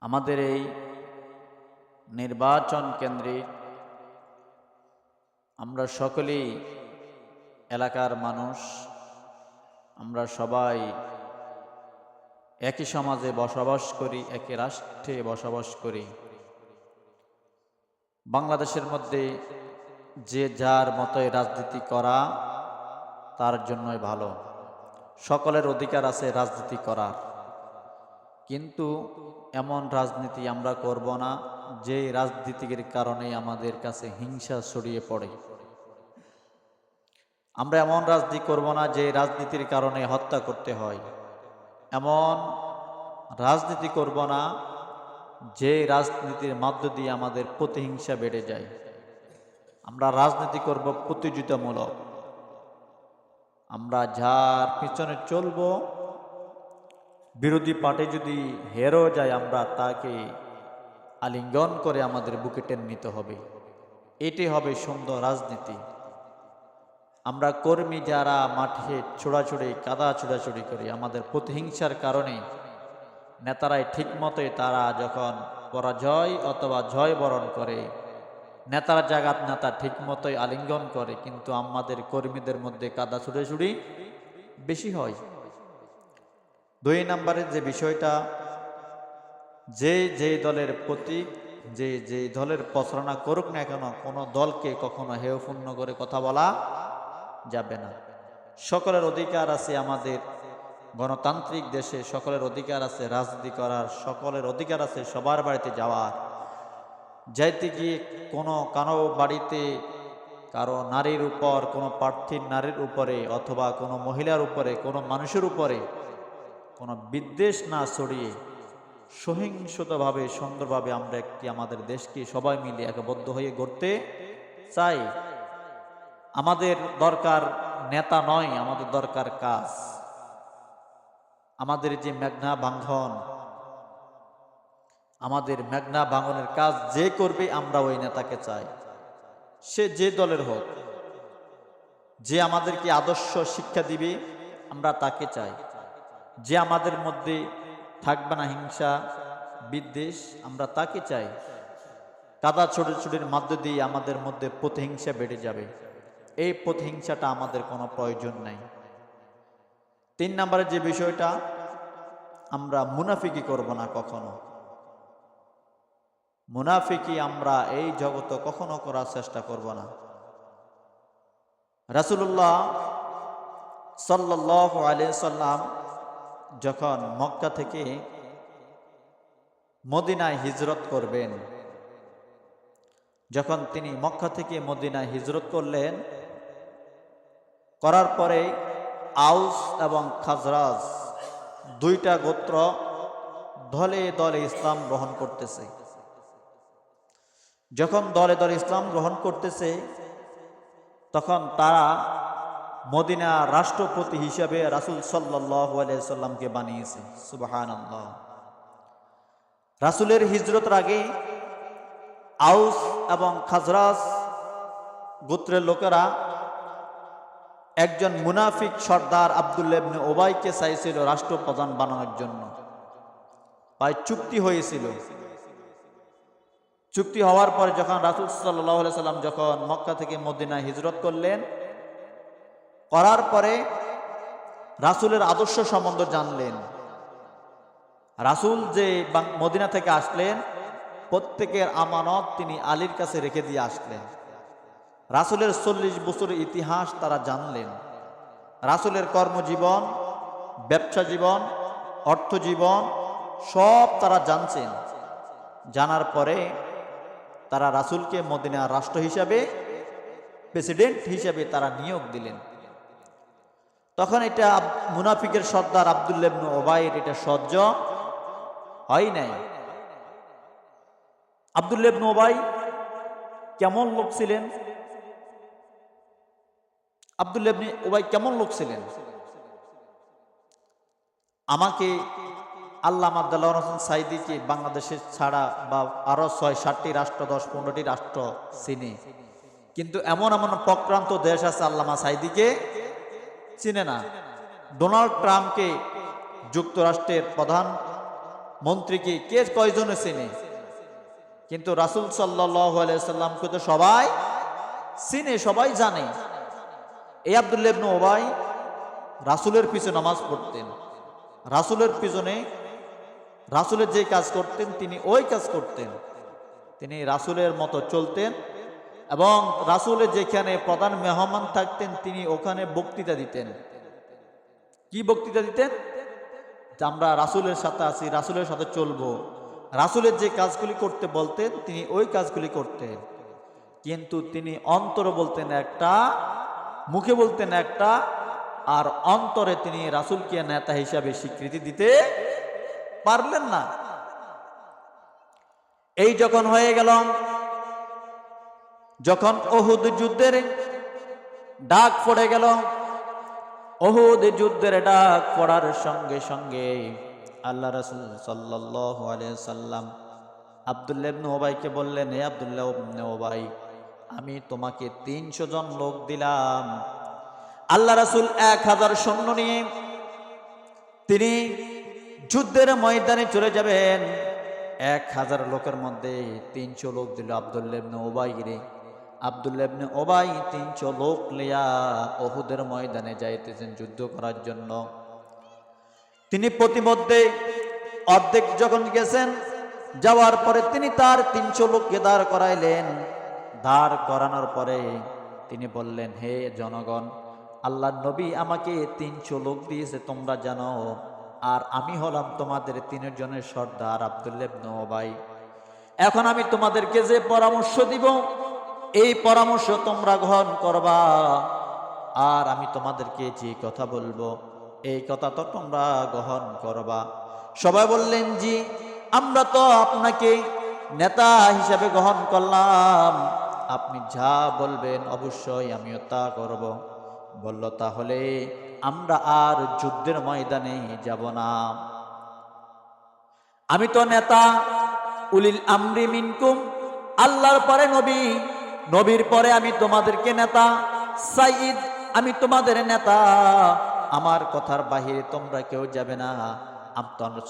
আমাদের এই নির্বাচন কেন্দ্রে আমরা সকলেই এলাকার মানুষ, আমরা সবাই একই সমাজে বসবাস করি, একই রাষ্ট্রে বসবাস করি। বাংলাদেশের মধ্যে যে যার মতোই রাজনীতি করা, তার জন্যই ভালো। সকলের অধিকার আছে রাজনীতি করার। কিন্তু এমন রাজনীতি আমরা করব না যে রাজনীতির কারণে আমাদের কাছে হিংসা ছড়িয়ে পড়ে। আমরা এমন রাজনীতি করব না যে রাজনীতির কারণে হত্যা করতে হয়। এমন রাজনীতি করব না যে রাজনীতির মধ্য দিয়ে আমাদের প্রতিহিংসা বেড়ে যায়। আমরা রাজনীতি করব প্রতিযোগিতামূলক। আমরা যার পিছনে চলবো বিরোধী পার্টি যদি হেরো যায়, আমরা তাকে আলিঙ্গন করে আমাদের বুকে টেনে নিতে হবে। এটি হবে সুন্দর রাজনীতি। আমরা কর্মী যারা মাঠে ছোড়াছুড়ি, কাদা ছোড়াছুড়ি করি, আমাদের প্রতিহিংসার কারণে নেতারাই ঠিক মতোই তারা যখন পরাজয় অথবা জয় বরণ করে, নেতারা জাগাত নেতা ঠিক মতোই আলিঙ্গন করে, কিন্তু আমাদের কর্মীদের মধ্যে কাদা ছুড়ে বেশি হয়। দুই নম্বরের যে বিষয়টা, যে যে দলের প্রতীক যে যে দলের প্রচারণা করুক না কেন, কোনো দলকে কখনো হেয়পূর্ণ করে কথা বলা যাবে না। সকলের অধিকার আছে আমাদের গণতান্ত্রিক দেশে, সকলের অধিকার আছে রাজনীতি করার, সকলের অধিকার আছে সবার বাড়িতে যাওয়ার। যাইতে গিয়ে কোনো কারও বাড়িতে কারও নারীর উপর, কোনো প্রার্থীর নারীর উপরে, অথবা কোনো মহিলার উপরে, কোনো মানুষের উপরে কোনো বিদ্বেষ না ছড়িয়ে সহিংসতভাবে, সুন্দরভাবে আমরা একটি আমাদের দেশকে সবাই মিলে একবদ্ধ হয়ে গড়তে চাই। আমাদের দরকার নেতা নয়, আমাদের দরকার কাজ। আমাদের যে মেঘনা বাঙ্গন আমাদের মেঘনা ভাঙনের কাজ যে করবে আমরা ওই নেতাকে চাই। সে যে দলের হোক, যে আমাদেরকে আদর্শ শিক্ষা দিবে, আমরা তাকে চাই। যে আমাদের মধ্যে থাকবে না হিংসা, বিদ্বেষ, আমরা তাকে চাই। কাদা ছোটাছুটির মধ্য দিয়ে আমাদের মধ্যে প্রতিহিংসা বেড়ে যাবে। এই প্রতিহিংসাটা আমাদের কোনো প্রয়োজন নাই। তিন নম্বরের যে বিষয়টা, আমরা মুনাফিকি করব না কখনো। মুনাফিকি আমরা এই জগতে কখনো করার চেষ্টা করব না। রাসুল্লাহ সাল্লাহ আলিয়া সাল্লাম যখন মক্কা থেকে মদিনায় হিজরত করবেন, যখন তিনি মক্কা থেকে মদিনায় হিজরত করলেন, করার পরে আউস এবং খাজরাজ দুইটা গোত্র দলে দলে ইসলাম গ্রহণ করতেছে। যখন দলে দলে ইসলাম গ্রহণ করতেছে, তখন তারা মদিনা রাষ্ট্রপতি হিসাবে রাসুল সাল্লাহ সাল্লামকে বানিয়েছে। সুবাহান রাসুলের হিজরতের আগে আউস এবং খাজরাজ গোত্রের লোকেরা একজন মুনাফিক সর্দার আবদুল্লেবনে ওবাইকে চাইছিল রাষ্ট্রপ্রধান বানানোর জন্য। প্রায় চুক্তি হয়েছিল। চুক্তি হওয়ার পরে যখন রাসুল সাল্লাহ সাল্লাম যখন মক্কা থেকে মদিনায় হিজরত করলেন করার পরে রাসুলের আদর্শ সম্বন্ধ জানলেন। রাসুল যে মদিনা থেকে আসলেন, প্রত্যেকের আমানত তিনি আলীর কাছে রেখে দিয়ে আসলেন। রাসুলের চল্লিশ বছরের ইতিহাস তারা জানলেন। রাসুলের কর্মজীবন, ব্যবসা জীবন, অর্থ জীবন, সব তারা জানছেন। জানার পরে তারা রাসুলকে মদিনা রাষ্ট্র হিসাবে, প্রেসিডেন্ট হিসাবে তারা নিয়োগ দিলেন। তখন এটা মুনাফিকের সর্দার আবদুল্লেবন ওবাইর এটা সহ্য হয় নাই। আবদুল্লেবন ওবাই কেমন লোক ছিলেন? আবদুল্লেবনি ওবাই কেমন লোক ছিলেন? আমাকে আল্লাহ আবদুল্লাহ হোসেন সাইদিকে বাংলাদেশের ছাড়া বা আরও ছয় ষাটটি রাষ্ট্র, দশ পনেরোটি রাষ্ট্র চিনি। কিন্তু এমন এমন প্রক্রান্ত দেশ আছে আল্লামা সাইদিকে চিনে না। ডোনাল্ড ট্রাম্পকে যুক্তরাষ্ট্রের প্রধান মন্ত্রীকে কে কয়জনে চিনে? কিন্তু রাসুল সাল্লাহ সাল্লামকে তো সবাই চিনে, সবাই জানে। এই আবদুল্লাহ ইবনে ওবাই রাসুলের পিছনে নামাজ পড়তেন। রাসুলের পিছনে রাসুলের যে কাজ করতেন, তিনি ওই কাজ করতেন। তিনি রাসুলের মতো চলতেন। এবং রাসুলের যেখানে প্রধান মেহমান থাকতেন, তিনি ওখানে বক্তৃতা দিতেন। কি বক্তৃতা দিতেন? যে আমরা রাসুলের সাথে আছি, রাসুলের সাথে চলবো। রাসুলের যে কাজগুলি করতে বলতেন, তিনি ওই কাজগুলি করতেন। কিন্তু তিনি অন্তর বলতেন একটা, মুখে বলতেন একটা, আর অন্তরে তিনি রাসুলকে নেতা হিসাবে স্বীকৃতি দিতে পারলেন না। এই যখন হয়ে গেল যখন অহুদ যুদ্ধের ডাক পড়ে গেল অহুদ যুদ্ধের ডাক পড়ার সঙ্গে সঙ্গে আল্লাহ রসুল সাল্লাম আবদুল্লাহ ইবনে ওবাইকে বললেন হে আমি তোমাকে তিনশো জন লোক দিলাম। আল্লাহ রাসুল এক হাজার সৈন্য নিয়ে তিনি যুদ্ধের ময়দানে চলে যাবেন। এক হাজার লোকের মধ্যে তিনশো লোক দিল আবদুল্লেবনে ওবাই রে। আবদুল্লেবনে ওবাই তিনশো লোক লিয়া অহুদের ময়দানে যাইতেছেন যুদ্ধ করার জন্য। তিনি প্রতিমধ্যে অর্ধেক যখন গেছেন, যাওয়ার পরে তিনি তার তিনশো লোককে দাঁড় করাইলেন। দাঁড় করানোর পরে তিনি বললেন, হে জনগণ আল্লাহ নবী আমাকে তিনশো লোক দিয়েছে, তোমরা জানো, আর আমি হলাম তোমাদের তিনজনের সর্দার আবদুল্লেবনাই এখন আমি তোমাদেরকে যে পরামর্শ দিব এই পরামর্শ তোমরা গ্রহণ করবা। আর আমি তোমাদেরকে যে কথা বলব, এই কথা তো তোমরা গ্রহণ করবা। সবাই বললেন, জি, আমরা তো আপনাকে নেতা হিসাবে গ্রহণ করলাম। আপনি যা বলবেন অবশ্যই আমিও তা করব। বলল, তাহলে আমরা আর যুদ্ধের ময়দানে যাব না। আমি তো নেতা, উলিল আমরি মিনকুম, আল্লাহর পরে নবী নবীর পরে আমি তোমাদেরকে নেতা সাইদ আমি তোমাদের নেতা। আমার কথার বাহিরে তোমরা কেউ যাবে না।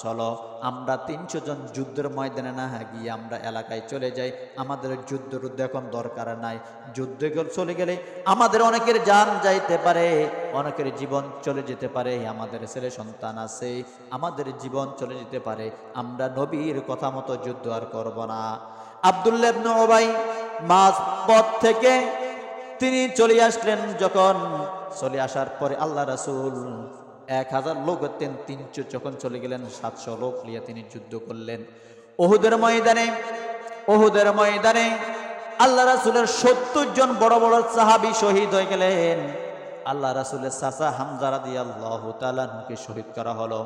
চলো, আমরা তিনশো জন যুদ্ধের ময়দানে না গিয়ে আমরা এলাকায় চলে যাই। আমাদের যুদ্ধ টুদ্ধ এখন দরকার নাই। যুদ্ধ চলে গেলে আমাদের অনেকের যান যাইতে পারে, অনেকের জীবন চলে যেতে পারে। আমাদের ছেলে সন্তান আছে, আমাদের জীবন চলে যেতে পারে। আমরা নবীর কথা মতো যুদ্ধ আর করব না। আবদুল্লাহ ওবাই মাঝ পথ থেকে তিনি চলে আসলেন যখন চলে আসার পরে আল্লাহ রাসুল এক হাজার লোক হতেন, তিনশো যখন চলে গেলেন, সাতশো লোক নিয়ে তিনি যুদ্ধ করলেন। ওহুদের ময়দানে ওহুদের ময়দানে আল্লাহ রাসুলের সত্তর জন বড় বড় সাহাবি শহীদ হয়ে গেলেন। আল্লাহ রাসুলের চাচা হামজারা দিয়ে আল্লাহ তালুকে শহীদ করা হলো।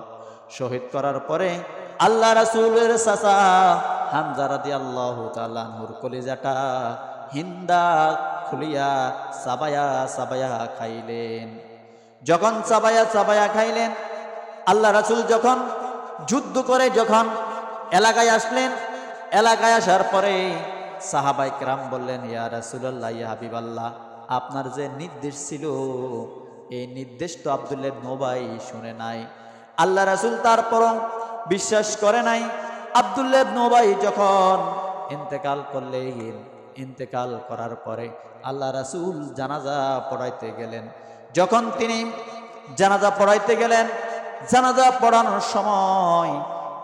শহীদ করার পরে আল্লাহ রাসুলের চাচা হামজারা দিয়ে আল্লাহ তালুর কলিজাটা হিন্দা খুলিয়া সাবায়া সাবায়া খাইলেন। যখন চাবায়া সাবায়া খাইলেন, আল্লাহ রাসুল যখন যুদ্ধ করে যখন এলাকায় আসলেন, এলাকায় আসার পরে সাহাবাই ক্রাম বললেন, ইয়া রাসুল্লাহ ইয়া হাবিব আল্লাহ আপনার যে নির্দেশ ছিল, এই নির্দেশ তো আবদুল্লাহ নোবাই শুনে নাই। আল্লাহ রাসুল তারপরও বিশ্বাস করে নাই আবদুল্লাহ নোবাই যখন ইন্তেকাল করলেন, ইন্তেকাল করার পরে আল্লাহ রাসুল জানাজা পড়াইতে গেলেন। যখন তিনি জানাজা পড়াইতে গেলেন, জানাজা পড়ানোর সময়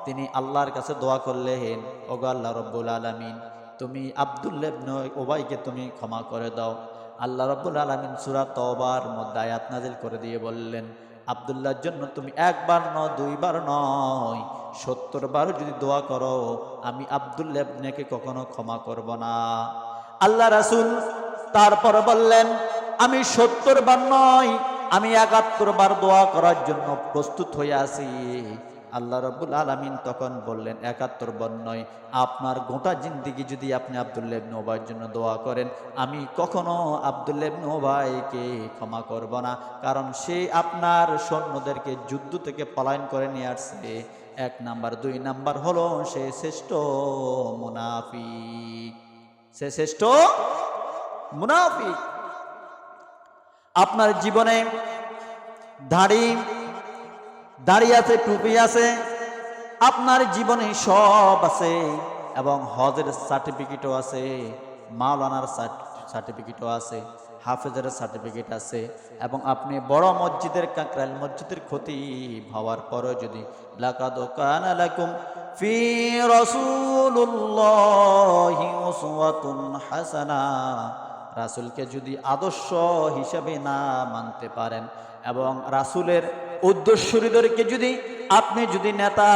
তিনি আল্লাহর কাছে দোয়া করলেন, ওগো আল্লাহ রব্বুল আলমিন, তুমি আবদুল্লেব ওবাইকে তুমি ক্ষমা করে দাও। আল্লাহ রব্বুল আলমিন সুরা তবার মধ্যে আয়াত নাজিল করে দিয়ে বললেন, আবদুল্লাহর জন্য তুমি একবার নয়, দুইবার নয় সত্তর বার যদি দোয়া করো, আমি আবদুল্লেবনেকে কখনো ক্ষমা করব না। আল্লাহ রাসুল তারপর বললেন, আমি সত্তর বার নয়, আমি একাত্তর বার দোয়া করার জন্য প্রস্তুত হয়ে আছি। আল্লাহ রব্বুল আলমিন তখন বললেন একাত্তর বার নয়, আপনার গোটা জিন্দিগি যদি আপনি আবদুল্লেব নোবাইয়ের জন্য দোয়া করেন, আমি কখনো আবদুল্লেব নোবাইকে ক্ষমা করব না, কারণ সে আপনার সৈন্যদেরকে যুদ্ধ থেকে পলায়ন করে নিয়ে আসছে। এক নাম্বার, দুই নাম্বার হলো সে শ্রেষ্ঠ মুনাফিক। সে শ্রেষ্ঠ মুনাফিক। আপনার জীবনে দাড়ি দাড়ি আছে, টুপি আছে, আপনার জীবনে সব আছে এবং হজের সার্টিফিকেটও আছে, মাওলানার সার্টিফিকেটও আছে। হাফেজের সার্টিফিকেট আছে এবং আপনি বড় মসজিদের কাকরাইল মসজিদের ক্ষতি হওয়ার পরেও যদি লাকাদ কানা লাকুম ফি রাসূলুল্লাহি উসওয়াতুন হাসানা, রাসূলকে যদি আদর্শ হিসেবে না মানতে পারেন এবং রাসূলের উদ্দেশ্যরীদেরকে যদি আপনি যদি নেতা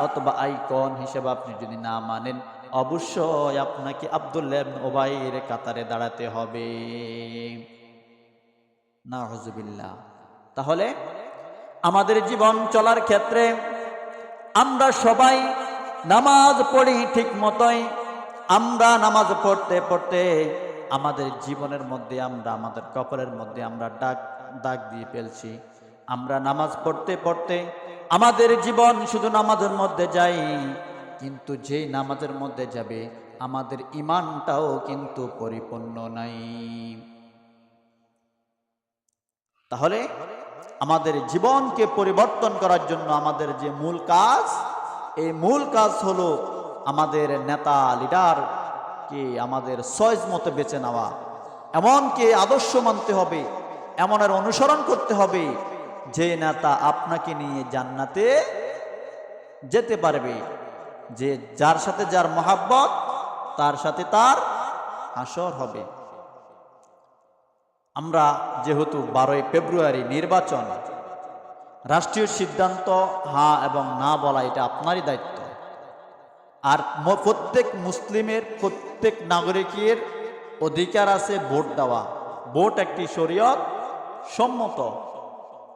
অথবা আইকন হিসেবে আপনি যদি না মানেন অবশ্যই আপনাকে আবদুল্লাহ ওবাইয়ের কাতারে দাঁড়াতে হবে। না হজবিল্লা তাহলে আমাদের জীবন চলার ক্ষেত্রে আমরা সবাই নামাজ পড়ি ঠিক মতোই। আমরা নামাজ পড়তে পড়তে আমাদের জীবনের মধ্যে আমরা, আমাদের কপালের মধ্যে আমরা ডাক ডাক দিয়ে ফেলছি। আমরা নামাজ পড়তে পড়তে আমাদের জীবন শুধু নামাজের মধ্যে যাই। কিন্তু যেই নামাজের মধ্যে যাবে, আমাদের ইমানটাও কিন্তু পরিপূর্ণ নাই। তাহলে আমাদের জীবনকে পরিবর্তন করার জন্য আমাদের যে মূল কাজ, এই মূল কাজ হলো আমাদের নেতা, লিডার কে আমাদের সয়জ মতো বেছে নেওয়া। এমনকে আদর্শ মানতে হবে, এমনের অনুসরণ করতে হবে, যে নেতা আপনাকে নিয়ে জান্নাতে যেতে পারবে। যে যার সাথে যার মহাব্বত, তার সাথে তার আসর হবে। আমরা যেহেতু বারোই ফেব্রুয়ারি নির্বাচন, রাষ্ট্রীয় সিদ্ধান্ত হা এবং না বলা এটা আপনারই দায়িত্ব। আর প্রত্যেক মুসলিমের, প্রত্যেক নাগরিকের অধিকার আছে ভোট দেওয়া। ভোট একটি শরীয়ত, সম্মত।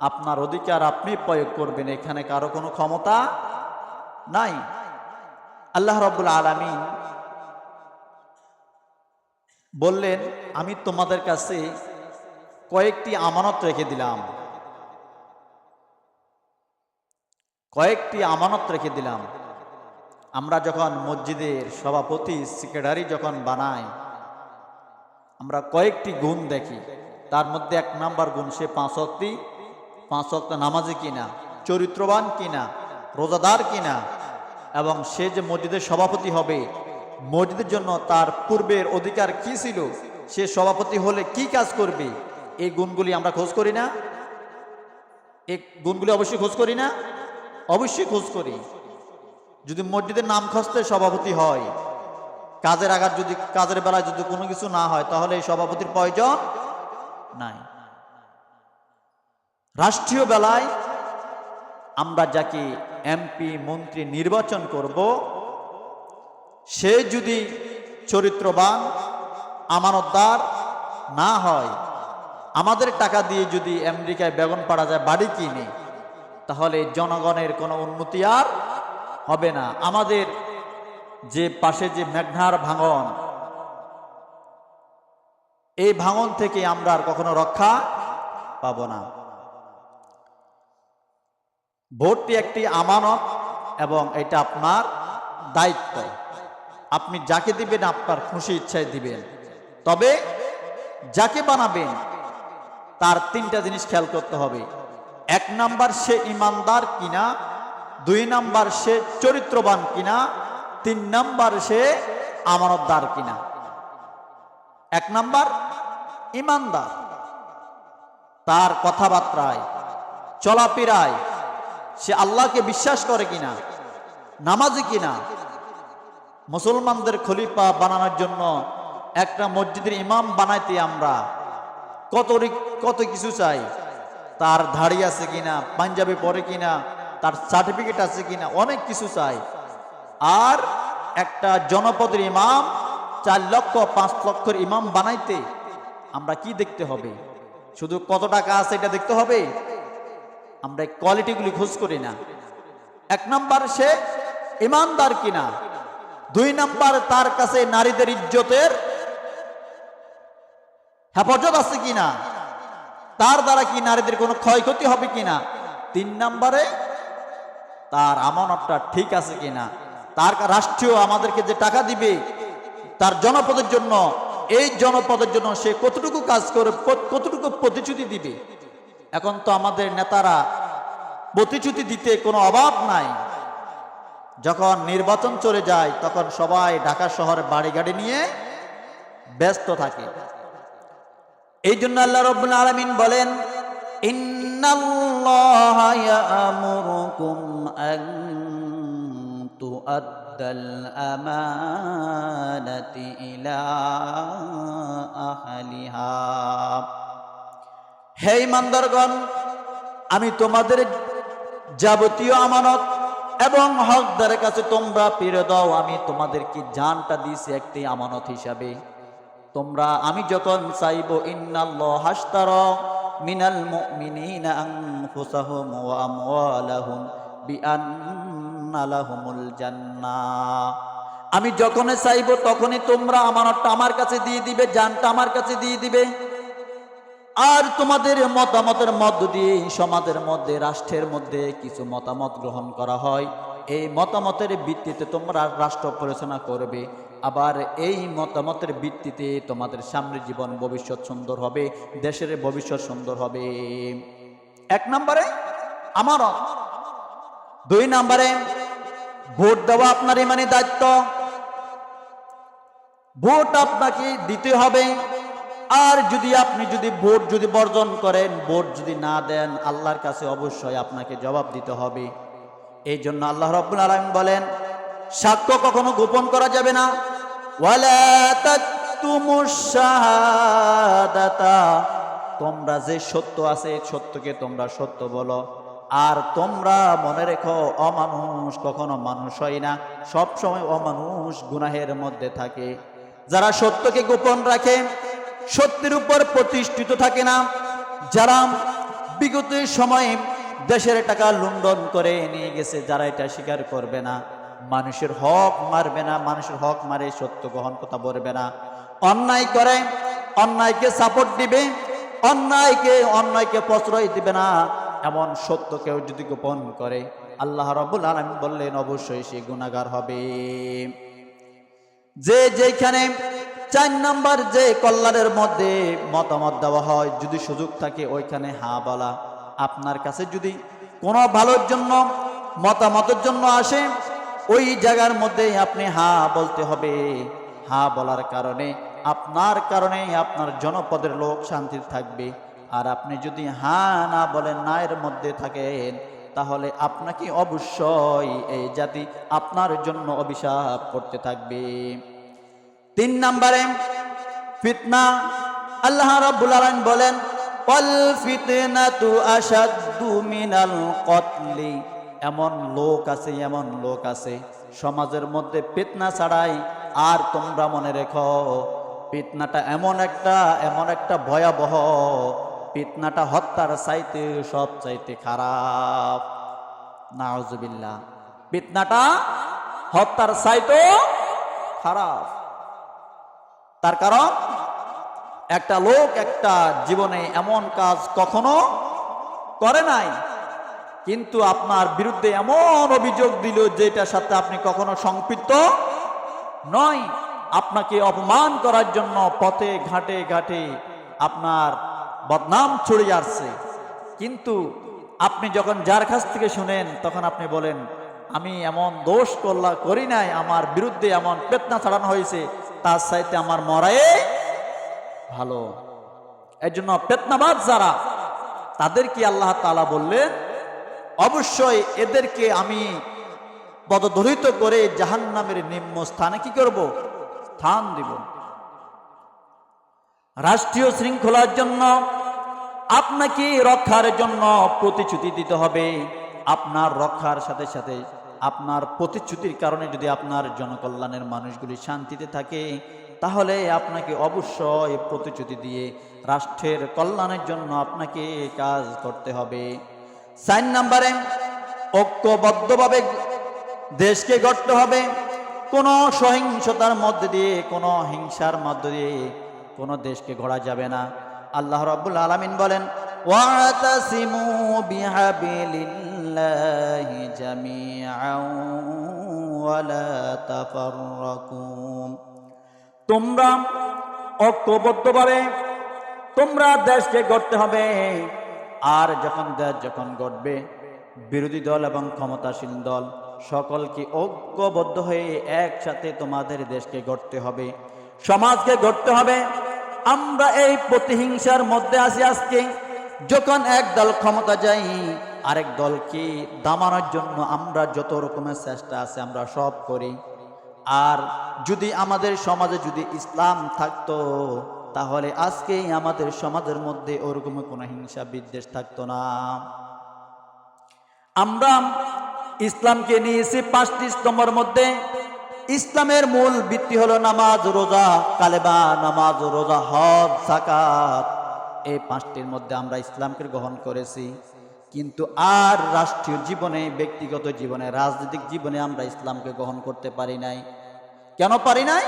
আপনার অধিকার আপনি প্রয়োগ করবেন, এখানে কারও কোনো ক্ষমতা নাই। আল্লাহ রব্বুল আলামিন বললেন, আমি তোমাদের কাছে কয়েকটি আমানত রেখে দিলাম। কয়েকটি আমানত রেখে দিলাম। আমরা যখন মসজিদের সভাপতি, সেক্রেটারি যখন বানাই, আমরা কয়েকটি গুণ দেখি। তার মধ্যে এক নাম্বার গুণ, সে পাঁচ অক্তি পাঁচ অক্ত নামাজি কিনা, চরিত্রবান কিনা, রোজাদার কিনা এবং সে যে মসজিদের সভাপতি হবে, মসজিদের জন্য তার পূর্বের অধিকার কি ছিল? সে সভাপতি হলে কি কাজ করবে? এই গুণগুলি আমরা খোঁজ করি না। এই গুণগুলি অবশ্যই খোঁজ করি না। অবশ্যই খোঁজ করি। যদি মসজিদের নাম খসতে সভাপতি হয়, কাজের আঘাত যদি, কাজের বেলায় যদি কোনো কিছু না হয়, তাহলে এই সভাপতির প্রয়োজন নাই। রাষ্ট্রীয় বেলায় আমরা যাকে এমপি, মন্ত্রী নির্বাচন করব, সে যদি চরিত্রবান, আমানতদার না হয়, আমাদের টাকা দিয়ে যদি আমেরিকায় বেগুন পাড়া যায়, বাড়ি কিনে, তাহলে জনগণের কোনো উন্নতি আর হবে না। আমাদের যে পাশে যে মেঘনার ভাঙন, এই ভাঙন থেকে আমরা আর কখনো রক্ষা পাব না। ভোটটি একটি আমানত এবং এটা আপনার দায়িত্ব। আপনি যাকে দিবেন আপনার খুশি ইচ্ছায় দিবেন। তবে যাকে বানাবেন, তার তিনটা জিনিস খেয়াল করতে হবে। এক নাম্বার, সে ইমানদার কিনা, দুই নাম্বার, সে চরিত্রবান কিনা, তিন নাম্বার, সে আমানতদার কিনা। এক নাম্বার, ইমানদার, তার কথাবার্তায়, চলাফেরায় সে আল্লাহকে বিশ্বাস করে কিনা? নামাজি কিনা? মুসলমানদের খলিফা বানানোর জন্য একটা মসজিদের ইমাম বানাইতে আমরা কত কত কিছু চাই? তার ধাড়ি আছে কিনা? পাঞ্জাবি পরে কিনা? তার সার্টিফিকেট আছে কিনা? অনেক কিছু চাই। আর একটা জনপদের ইমাম, চার লক্ষ, পাঁচ লক্ষের ইমাম বানাইতে আমরা কি দেখতে হবে? শুধু কত টাকা আছে এটা দেখতে হবে? আমরা এই কোয়ালিটিগুলি খোঁজ করি না। এক নাম্বার সে ইমানদার কিনা। দুই নাম্বার তার কাছে নারীদের ইজ্জতের হেফাজত আছে কিনা। তার দ্বারা কি নারীদের কোনো ক্ষয়ক্ষতি হবে কিনা। তিন নাম্বারে তার আমানতটা ঠিক আছে কিনা। তার রাষ্ট্রীয় আমাদেরকে যে টাকা দিবে, তার জনপদের জন্য, এই জনপদের জন্য সে কতটুকু কাজ করে কতটুকু প্রতিশ্রুতি দিবে? এখন তো আমাদের নেতারা প্রতিশ্রুতি দিতে কোনো অভাব নাই। যখন নির্বাচন চলে যায়, তখন সবাই ঢাকা শহরে বাড়ি গাড়ি নিয়ে ব্যস্ত থাকে। এই জন্য আল্লাহ রব্বুল আলমিন বলেন আমানাতি ইলা আহলিহা। হে ইমানদারগণ, আমি তোমাদের যাবতীয় আমানত এবং হকদারের কাছে তোমরা ফিরে দাও। আমি তোমাদেরকে জানটা দিয়েছি একটি আমানত হিসাবে। তোমরা, আমি যখন চাইব, ইন্নাল্লাহ হাসতার মিনাল আমি যখনই চাইব, তখনই তোমরা আমানতটা আমার কাছে দিয়ে দিবে, জানটা আমার কাছে দিয়ে দিবে। আর তোমাদের মতামতের মধ্য দিয়ে এই সমাজের মধ্যে, রাষ্ট্রের মধ্যে কিছু মতামত গ্রহণ করা হয়। এই মতামতের ভিত্তিতে তোমরা রাষ্ট্র পরিচালনা করবে। আবার এই মতামতের ভিত্তিতে তোমাদের সামনের জীবন ভবিষ্যৎ সুন্দর হবে, দেশের ভবিষ্যৎ সুন্দর হবে। এক নম্বরে আমারত দুই নম্বরে, ভোট দেওয়া আপনার ইমানি দায়িত্ব। ভোট আপনাকে দিতে হবে। আর যদি আপনি যদি ভোট যদি বর্জন করেন, ভোট যদি না দেন, আল্লাহর কাছে অবশ্যই আপনাকে জবাব দিতে হবে। এই জন্য আল্লাহ রব্বুল আলম বলেন, সাক্ষ্য কখনো গোপন করা যাবে না। তোমরা যে সত্য আছে সত্যকে তোমরা সত্য বলো। আর তোমরা মনে রেখো, অমানুষ কখনো মানুষ হয় না। সবসময় অমানুষ গুনাহের মধ্যে থাকে। যারা সত্যকে গোপন রাখে সত্যের উপর প্রতিষ্ঠিত থাকে না। যারা বিগত সময়ে দেশের টাকা লুণ্ঠন করে নিয়ে গেছে, যারা এটা স্বীকার করবে না। মানুষের হক মারবে না, মানুষের হক মারে সত্য গ্রহণ কথা বলবে না। অন্যায় করে, অন্যায়কে সাপোর্ট দিবে, অন্যায়কে অন্যায়কে প্রশ্রয় দিবে না। এমন সত্য কেউ যদি গোপন করে, আল্লাহ রবুল আলম বললেন, অবশ্যই সে গুণাগার হবে। যে যেখানে চার নাম্বার যে কল্যাণের মধ্যে মতামত দেওয়া হয়, যদি সুযোগ থাকে ওইখানে হা বলা। আপনার কাছে যদি কোনো ভালোর জন্য, মতামতের জন্য আসে, ওই জায়গার মধ্যে আপনি হা বলতে হবে। হা বলার কারণে, আপনার কারণে আপনার জনপদের লোক শান্তি থাকবে। আর আপনি যদি হা না বলেন, না এর মধ্যে থাকেন, তাহলে আপনাকে অবশ্যই এই জাতি আপনার জন্য অভিশাপ করতে থাকবে। তিন নম্বরে, ফিতনা। আল্লাহ রাব্বুল আলামিন বলেন কল ফিতনাতু আশাদ্দু মিনাল কতলি। এমন লোক আছে, এমন লোক আছে, সমাজের মধ্যে ফিতনা ছাড়াই আর তোমরা মনে রেখো, ফিতনাটা এমন একটা এমন একটা ভয়াবহ, ফিতনাটা হত্যার চাইতে সব চাইতে খারাপ। নাউজুবিল্লাহ, ফিতনাটা হত্যার চাইতে খারাপ। তার কারণ, একটা লোক একটা জীবনে এমন কাজ কখনো করে নাই, কিন্তু আপনার বিরুদ্ধে এমন অভিযোগ দিল যেটার সাথে আপনি কখনো সংপৃক্ত নয়। আপনাকে অপমান করার জন্য পথে ঘাটে ঘাটে আপনার বদনাম ছড়িয়ে আসছে কিন্তু আপনি যখন যার কাছ থেকে শুনেন, তখন আপনি বলেন, আমি এমন দোষ করলা, করি নাই, আমার বিরুদ্ধে এমন পেতনা ছাড়ানো হয়েছে তার সাইতে আমার মরাই ভালো। এই জন্য পেতনাবাদ যারা, তাদেরকে আল্লাহ তালা বললেন, অবশ্যই এদেরকে আমি পদধরিত করে জাহান্নামের নিম্ন স্থানে কি করব? স্থান দিব। রাষ্ট্রীয় শৃঙ্খলার জন্য আপনাকে রক্ষার জন্য প্রতিশ্রুতি দিতে হবে। আপনার রক্ষার সাথে সাথে আপনার প্রতিশ্রুতির কারণে যদি আপনার জনকল্যাণের মানুষগুলি শান্তিতে থাকে, তাহলে আপনাকে অবশ্যই প্রতিশ্রুতি দিয়ে রাষ্ট্রের কল্যাণের জন্য আপনাকে কাজ করতে হবে। সাইন নাম্বারে, ঐক্যবদ্ধভাবে দেশকে গড়তে হবে। কোনো সহিংসতার মধ্যে দিয়ে, কোনো হিংসার মধ্য দিয়ে কোনো দেশকে গড়া যাবে না। আল্লাহ রাব্বুল আলামিন বলেন ওয়াতাসিমু বিহাবিলিল্লাহি। জামিআন ওয়ালা তাফাররাকু। তোমরা ঐক্যবদ্ধভাবে তোমরা দেশকে গড়তে হবে। আর যখন দেশ যখন গড়বে, বিরোধী দল এবং ক্ষমতাসীন দল সকলকে ঐক্যবদ্ধ হয়ে একসাথে তোমাদের দেশকে গড়তে হবে, সমাজকে গড়তে হবে। আমরা এই প্রতিহিংসার মধ্যে আছি আজকে। যখন এক দল ক্ষমতা যাই আরেক দলকে দামানোর জন্য আমরা যত রকমের চেষ্টা আছে আমরা সব করি। আর যদি আমাদের সমাজে যদি ইসলাম থাকতো, তাহলে আজকেই আমাদের সমাজের মধ্যে ওরকম কোনো হিংসা বিদ্বেষ থাকতো না। আমরা ইসলামকে নিয়েছি পাঁচটি স্তম্ভের মধ্যে। ইসলামের মূল ভিত্তি হলো নামাজ, রোজা কালেবা নামাজ, রোজা, হজ সাকাত এই পাঁচটির মধ্যে আমরা ইসলামকে গ্রহণ করেছি। কিন্তু আর রাষ্ট্রীয় জীবনে, ব্যক্তিগত জীবনে, রাজনৈতিক জীবনে আমরা ইসলামকে গ্রহণ করতে পারি নাই। কেন পারি নাই?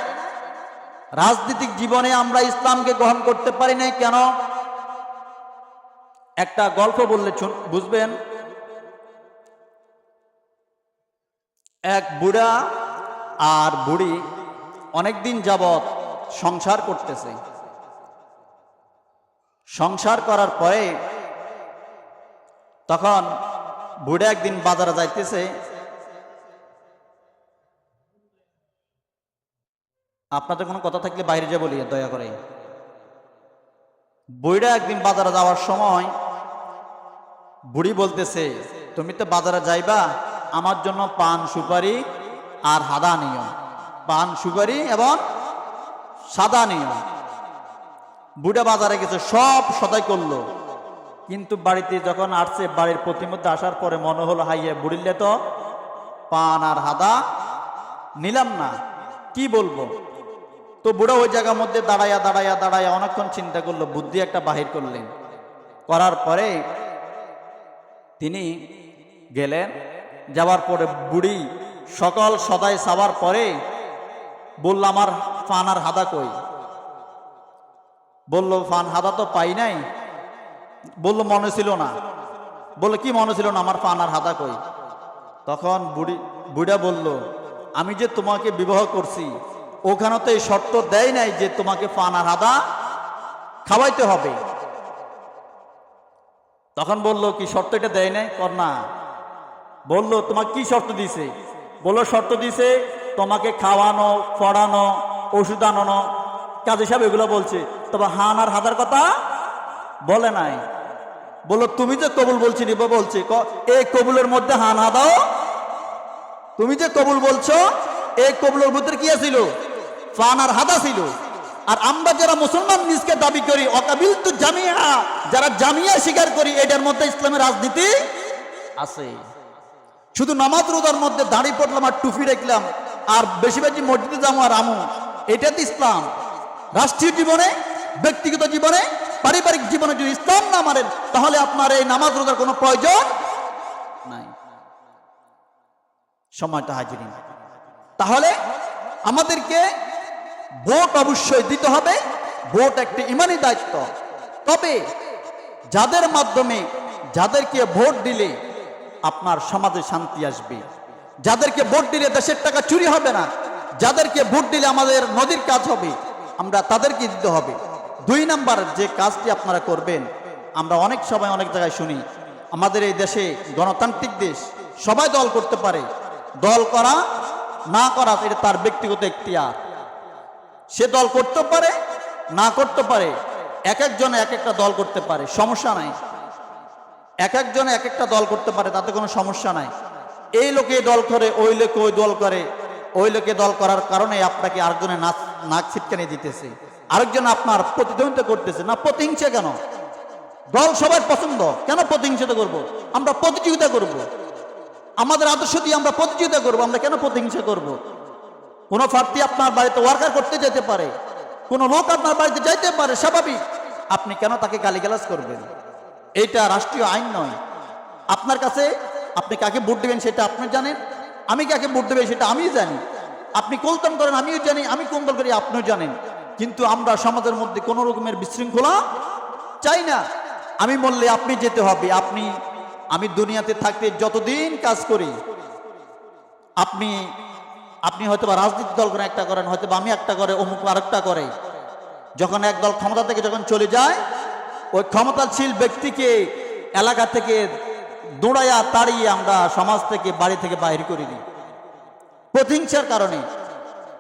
রাজনৈতিক জীবনে আমরা ইসলামকে গ্রহণ করতে পারি নাই কেন? একটা গল্প বললে বুঝবেন? এক বুড়া আর বুড়ি অনেকদিন যাবৎ সংসার করতেছে। সংসার করার পরে তখন বুড়া একদিন বাজারে যাইতেছে, আপনাদের কোনো কথা থাকলে বাইরে যা বলি দয়া করে। বুড়া একদিন বাজারে যাওয়ার সময় বুড়ি বলতেছে, তুমি তো বাজারে যাইবা, আমার জন্য পান, সুপারি আর হাদা নিও। পান, সুপারি এবং সাদা নিও। বুড়া বাজারে গেছে, সব সদাই করল। কিন্তু বাড়িতে যখন আসছে, বাড়ির প্রতিমধ্যে আসার পরে মনে হলো হাইয়ে বুড়িলে তো পান আর হাদা নিলাম না। কি বলব? তো বুড়া ওই জায়গার মধ্যে দাঁড়াইয়া দাঁড়াইয়া দাঁড়াইয়া অনেকক্ষণ চিন্তা করল, বুদ্ধি একটা বাহির করলেন। করার পরে তিনি গেলেন। যাওয়ার পরে বুড়ি সকল সদাই সাবার পরে বলল, আমার ফান আর হাদা কই? বলল ফান হাদা তো পাই নাই। বলল, মনে ছিল না। বলল, কি মনে ছিল না? আমার পানার হাদা কই? তখন বুড়ি বুড়া বলল, আমি যে তোমাকে বিবাহ করছি, ওখানে তো এই শর্ত দেয় নাই যে তোমাকে পানার হাদা খাওয়াইতে হবে। তখন বলল, কি শর্ত এটা দেয় নাই? কর না। বলল, তোমাকে কি শর্ত দিছে? বলল, শর্ত দিছে, তোমাকে খাওয়ানো, পড়ানো, ওষুধ আনানো কাজে সাহেব এগুলো বলছে। তবে হান আর কথা বলে নাই। বলো তুমি যে কবুল বলছি নিব বলছি এই কবুলের মধ্যে হান হাদাও তুমি যে কবুল বলছো এই কবুলের মধ্যে কি ছিল ফান আর হাদা ছিল। আর আমরা যারা মুসলমান নিজকে দাবি করি, অকাবিল তো জামিয়া, যারা জামিয়া স্বীকার করি, এটার মধ্যে ইসলামের রাজনীতি আছে। শুধু নামাজ রোজার মধ্যে দাঁড়িয়ে পড়লাম আর টুপি রাখলাম, আর বেশি বেশি মসজিদে যাব আর আমু। এটা তো ইসলাম। রাষ্ট্রীয় জীবনে, ব্যক্তিগত জীবনে পারিবারিক জীবনে যদি ইসলাম না মানেন, তাহলে আপনার এই নামাজ রোজার কোনো প্রয়োজন নাই। সময়টা হাজির তাহলে আমাদেরকে ভোট অবশ্যই দিতে হবে। ভোট একটি ইমানি দায়িত্ব। তবে যাদের মাধ্যমে, যাদেরকে ভোট দিলে আপনার সমাজে শান্তি আসবে। যাদেরকে ভোট দিলে দেশের টাকা চুরি হবে না, যাদেরকে ভোট দিলে আমাদের নদীর কাজ হবে, আমরা তাদেরকে দিতে হবে। দুই নাম্বার যে কাজটি আপনারা করবেন, আমরা অনেক সময় অনেক জায়গায় শুনি, আমাদের এই দেশে গণতান্ত্রিক দেশ, সবাই দল করতে পারে, দল করা, না করা, এটা তার ব্যক্তিগত এখতিয়ার সে দল করতে পারে, না করতে পারে এক একজন এক একটা দল করতে পারে, সমস্যা নাই। এক একজন এক একটা দল করতে পারে, তাতে কোনো সমস্যা নাই। এই লোকে দল করে, ওই লোকে ওই দল করে, ওই লোকে দল করার কারণে আপনাকে আরেকজনের নাক নাক ছিটকানি দিতেছে। আরেকজন আপনার প্রতিদ্বন্দ্বিতা করতেছে। না, প্রতিহিংসা কেন? দল সবার পছন্দ। কেন প্রতিহিংসা করব? আমরা প্রতিযোগিতা করব। আমাদের আদর্শ দিয়ে আমরা প্রতিযোগিতা করব। আমরা কেন প্রতিহিংসা করব? কোনো প্রার্থী আপনার বাড়িতে ওয়ার্কার করতে যেতে পারে। কোনো লোক আপনার বাড়িতে যাইতে পারে, স্বাভাবিক। আপনি কেন তাকে গালিগালাজ করবেন? এইটা রাষ্ট্রীয় আইন নয়। আপনার কাছে আপনি কাকে ভোট দেবেন সেটা আপনি জানেন। আমি কাকে ভোট দেবেন সেটা আমিও জানি। আপনি কোলতন করেন, আমিও জানি। আমি দল করি, আপনিও জানেন। কিন্তু আমরা সমাজের মধ্যে কোনো রকমের বিশৃঙ্খলা চাই না। আমি বললে আপনি যেতে হবে, আপনি, আমি দুনিয়াতে থাকতে যতদিন কাজ করি, আপনি আপনি হয়তো বা রাজনীতি দল করে একটা করেন হয়তো বা আমি একটা করে, অমুক আরেকটা করে। যখন এক দল ক্ষমতা থেকে যখন চলে যায়, ওই ক্ষমতাশীল ব্যক্তিকে এলাকা থেকে দৌড়াইয়া তাড়িয়ে আমরা সমাজ থেকে বাড়ি থেকে বাইর করে দিই প্রতিহিংসার কারণে।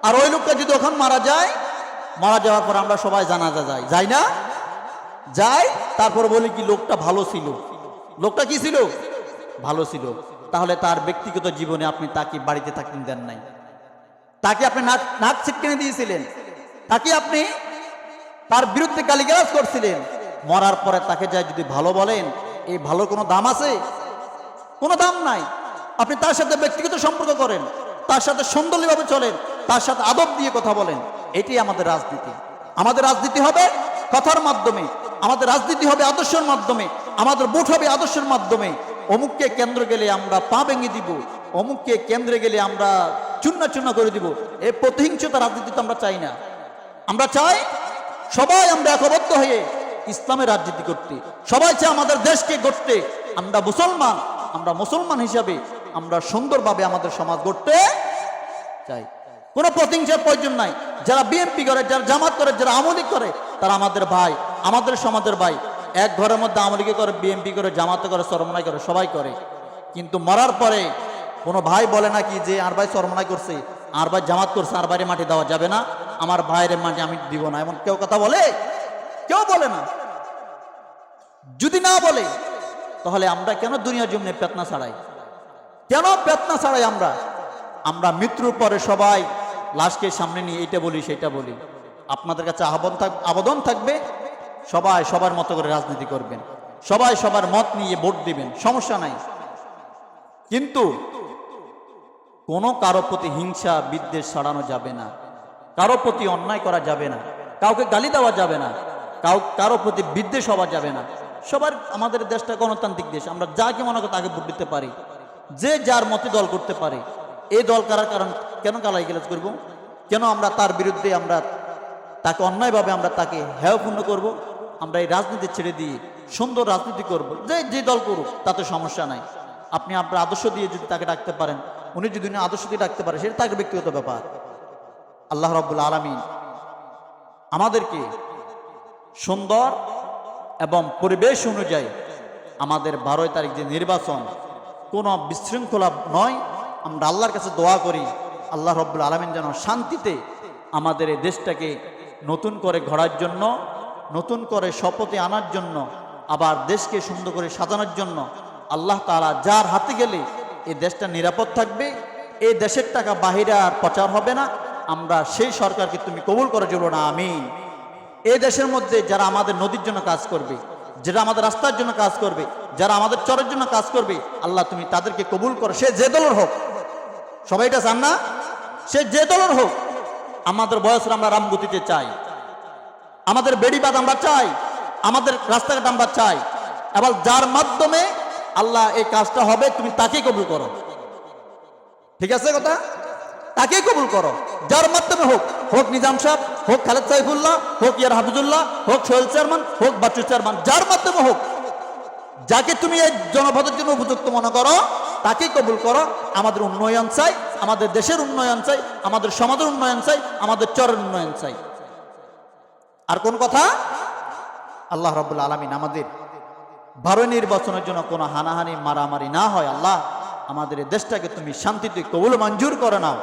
আর ওই লোকটা যদি ওখান মারা যায় মারা যাওয়ার পর আমরা সবাই জানাজা যাই। যাই না? যাই, তারপর বলি কি, লোকটা ভালো ছিল। লোকটা কি ছিল? ভালো ছিল। তাহলে তার ব্যক্তিগত জীবনে আপনি তাকে বাড়িতে থাকতে দেন নাই। তাকে আপনি নাক নাক ছিটকেনে দিয়েছিলেন। তাকে আপনি তার বিরুদ্ধে গালিগালাজ করছিলেন। মরার পরে তাকে যায় যদি ভালো বলেন, এই ভালো কোনো দাম আছে? কোনো দাম নাই। আপনি তার সাথে ব্যক্তিগত সম্পর্ক করেন, তার সাথে সুন্দরভাবে চলেন, তার সাথে আদব দিয়ে কথা বলেন। এটি আমাদের রাজনীতি। আমাদের রাজনীতি হবে কথার মাধ্যমে, আমাদের রাজনীতি হবে আদর্শের মাধ্যমে, আমাদের ভোট হবে আদর্শের মাধ্যমে। অমুককে কেন্দ্র গেলে আমরা পা ভেঙে দিব, অমুককে কেন্দ্রে গেলে আমরা চূর্ণ চূর্ণ করে দিব। এই প্রতিহিংসতা রাজনীতি তো আমরা চাই না। আমরা চাই সবাই আমরা একবদ্ধ হয়ে ইসলামের রাজনীতি করতে। সবাই চাই আমাদের দেশকে গড়তে। আমরা মুসলমান আমরা মুসলমান হিসাবে আমরা সুন্দরভাবে আমাদের সমাজ গড়তে চাই। কোনো প্রতিহিংসার প্রয়োজন নাই। যারা বিএনপি করে, যারা জামাত করে, যারা আমলিক করে, তারা আমাদের ভাই, আমাদের সমাজের ভাই। এক ঘরের মধ্যে আমলিকে করে বিএনপি করে, জামাতে করে সরমনাই করে, সবাই করে। কিন্তু মরার পরে কোনো ভাই বলে নাকি যে, আর ভাই সরমনাই করছে, আর ভাই জামাত করছে, আর বাইরে মাটি দেওয়া যাবে না। আমার ভাইয়ের মাটি আমি দিব না। এমন কেউ কথা বলে? কেউ বলে না। যদি না বলে, তাহলে আমরা কেন দুনিয়ার জন্য পেতনা ছাড়াই? কেন পেতনা ছাড়াই আমরা? আমরা মৃত্যুর পরে সবাই লাশকে সামনে নিয়ে এইটা বলি সেটা বলি। আপনাদের কাছে আহ্বান থাক, আবেদন থাকবে, সবাই সবার মতো করে রাজনীতি করবেন। সবাই সবার মত নিয়ে ভোট দিবেন, সমস্যা নাই। কিন্তু কোনো কারও প্রতি হিংসা, বিদ্বেষ ছড়ানো যাবে না। কারও প্রতি অন্যায় করা যাবে না। কাউকে গালি দেওয়া যাবে না। কাউ, কারও প্রতি বিদ্বেষ হওয়া যাবে না। সবার, আমাদের দেশটা গণতান্ত্রিক দেশ। আমরা যাকে মনে করি তাকে ভোট দিতে পারি। যে যার মতে দল করতে পারে। এই দল করার কারণ কেন গালাই গেলাজ করব? কেন আমরা তার বিরুদ্ধে আমরা তাকে অন্যায়ভাবে আমরা তাকে হেয়পূর্ণ করব? আমরা এই রাজনীতি ছেড়ে দিয়ে সুন্দর রাজনীতি করব। যে যে দল করুক, তাতে সমস্যা নাই। আপনি আপনার আদর্শ দিয়ে যদি তাকে ডাকতে পারেন, উনি যদি উনি আদর্শ দিয়ে ডাকতে পারে, সেটা তাকে ব্যক্তিগত ব্যাপার। আল্লাহ রব্বুল আলমিন আমাদেরকে সুন্দর এবং পরিবেশ অনুযায়ী আমাদের বারোই তারিখ যে নির্বাচন, কোনো বিশৃঙ্খলা নয়। আমরা আল্লাহর কাছে দোয়া করি আল্লাহ রব্বুল আলমিন যেন শান্তিতে আমাদের এই দেশটাকে নতুন করে গড়ার জন্য, নতুন করে শপথে আনার জন্য, আবার দেশকে সুন্দর করে সাজানোর জন্য আল্লাহ তাআলা যার হাতে গেলে এই দেশটা নিরাপদ থাকবে। এই দেশের টাকা বাহিরে আর প্রচার হবে না। আমরা সেই সরকারকে তুমি কবুল করে চলো না আমি এই দেশের মধ্যে যারা আমাদের নদীর জন্য কাজ করবে, যারা আমাদের রাস্তার জন্য কাজ করবে, যারা আমাদের চরের জন্য কাজ করবে, আল্লাহ তুমি তাদেরকে কবুল করো। সে যে দলের হোক। সবাই এটা চান না? সে যে দলের হোক, আমাদের বয়সের আমরা রামগতিতে চাই। আমাদের বেড়িবাদ আমরা চাই, আমাদের রাস্তাঘাট আমরা চাই। এবার যার মাধ্যমে আল্লাহ এই কাজটা হবে, তুমি তাকেই কবুল করো। ঠিক আছে কথা? তাকেই কবুল করো। যার মাধ্যমে হোক হোক নিজাম সাহেব, হোক খালেদ সাইফুল্লাহ, হোক ইয়ার হাফিজুল্লাহ, হোক সোহেল চেয়ারম্যান, হোক বাচ্চু চেয়ারম্যান, যার মাধ্যমে হোক যাকে তুমি এই জনপদের জন্য উপযুক্ত মনে করো তাকে কবুল করো। আমাদের উন্নয়ন চাই, আমাদের দেশের উন্নয়ন চাই, আমাদের সমাজের উন্নয়ন চাই, আমাদের চরের উন্নয়ন চাই। আর কোন কথা? আল্লাহ রবুল্লা আলমিন আমাদের ভারত নির্বাচনের জন্য কোনো হানাহানি, মারামারি না হয়, আল্লাহ আমাদের দেশটাকে তুমি শান্তিতে কবুল মঞ্জুর করে নাও।